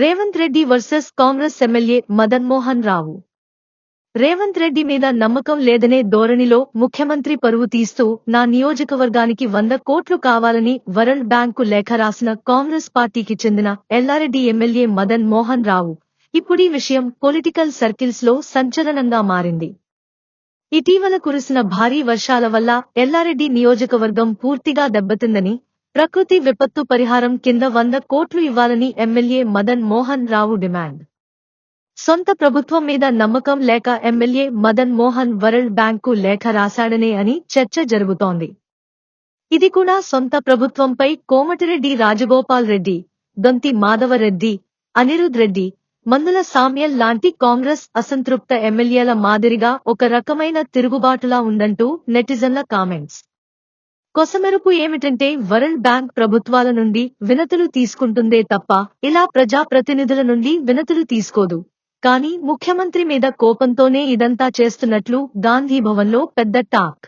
Revanth Reddy versus Congress MLA Madan Mohan Rao. Revanth Reddy మీద నమ్మకం లేదనే ధోరణిలో ముఖ్యమంత్రి పరువు తీస్తూ నా నియోజకవర్గానికి వంద కోట్లు కావాలని వరల్డ్ బ్యాంకు లేఖ రాసిన కాంగ్రెస్ పార్టీకి చెందిన ఎల్లారెడ్డి ఎమ్మెల్యే మదన్ మోహన్ రావు. ఇప్పుడీ విషయం పొలిటికల్ సర్కిల్స్లో సంచలనంగా మారింది. ఇటీవల కురిసిన భారీ వర్షాల వల్ల ఎల్లారెడ్డి నియోజకవర్గం పూర్తిగా దెబ్బతిందని ప్రకృతి విపత్తు పరిహారం కింద వంద కోట్లు ఇవ్వాలని ఎమ్మెల్యే మదన్ మోహన్ రావు డిమాండ్. సొంత ప్రభుత్వం మీద నమ్మకం లేక MLA Madan Mohan world bank లేఖ రాశాడనే అని చర్చ జరుగుతోంది. ఇది కూడా సొంత ప్రభుత్వంపై కోమటిరెడ్డి రాజగోపాల్ రెడ్డి దొంతి మాధవరెడ్డి అనిరుద్ రెడ్డి మందుల సామ్యల్ లాంటి కాంగ్రెస్ అసంతృప్త ఎమ్మెల్యేల మాదిరిగా ఒక రకమైన తిరుగుబాటులా ఉందంటూ నెటిజన్ల కామెంట్స్. కొసమెరుపు ఏమిటంటే వరల్డ్ బ్యాంక్ ప్రభుత్వాల నుండి వినతులు తీసుకుంటుందే తప్ప ఇలా ప్రజాప్రతినిధుల నుండి వినతులు తీసుకోదు. కానీ ముఖ్యమంత్రి మీద కోపంతోనే ఇదంతా చేస్తున్నట్లు గాంధీభవన్లో పెద్ద టాక్.